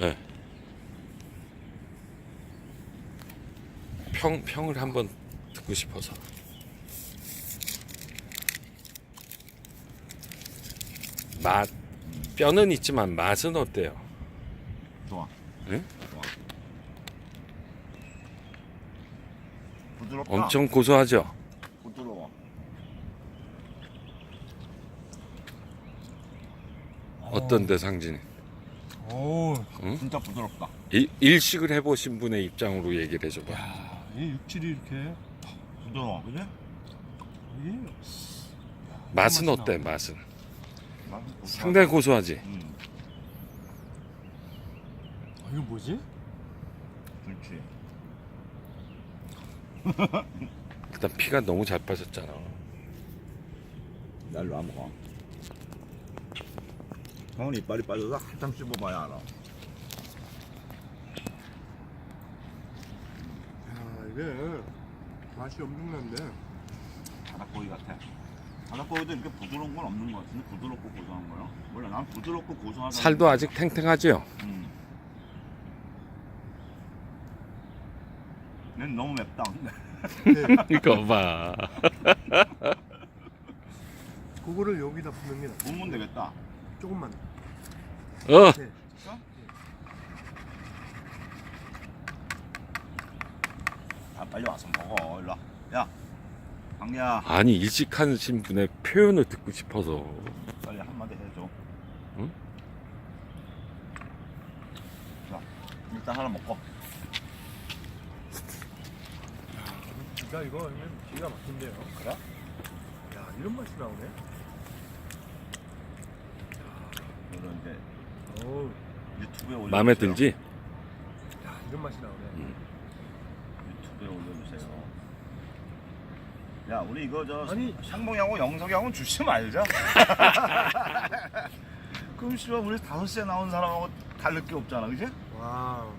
네. 평 평을 한번 듣고 싶어서. 맛 뼈는 있지만 맛은 어때요? 좋아. 응? 좋아. 부드럽다. 엄청 고소하죠. 부드러워. 어떤데 상진이? 오, 진짜 부드럽다. 일, 일식을 해보신 분의 입장으로 얘기를 해줘봐. 야, 이 육질이 이렇게 부드러워, 그지? 이게 맛은 맛이 어때? 맛은 고소하다. 상당히 고소하지. 음, 아, 이거 뭐지? 그렇지. 일단 피가 너무 잘 빠졌잖아. 날로 안 먹어. 형은 이빨이 빠져서 한참 씹어봐야 알아. 야, 이게 맛이 엄청난데. 바닥고기 같아. 바닥고기도 이렇게 부드러운 건 없는 것 같은데 부드럽고 고소한 거요? 몰라, 난 부드럽고 고소하다. 살도 아직 탱탱하죠? 음. 난 너무 맵다. 네, 이거 봐. 그거를 여기다 붓는 게 낫. 구우면 되겠다. 조금만. 어, 네. 아, 빨리 와서 먹어. 일로 와. 야, 강리야, 아니 일식하신 분의 표현을 듣고 싶어서. 빨리 한마디 해줘. 응? 자, 일단 하나 먹고. 진짜 이거 이거 기가 막힌데요. 그래? 야, 이런 맛이 나오네. 이거는 오, 유튜브에 올려. 마음에 들지? 야, 이런 맛이 나오네. 유튜브에 올려주세요. 야, 우리 이거 저 아니. 상봉이하고 영석이하고 주시 말자. 그럼 씨발 우리 다섯 시에 나온 사람하고 다를 게 없잖아, 그지? 와우.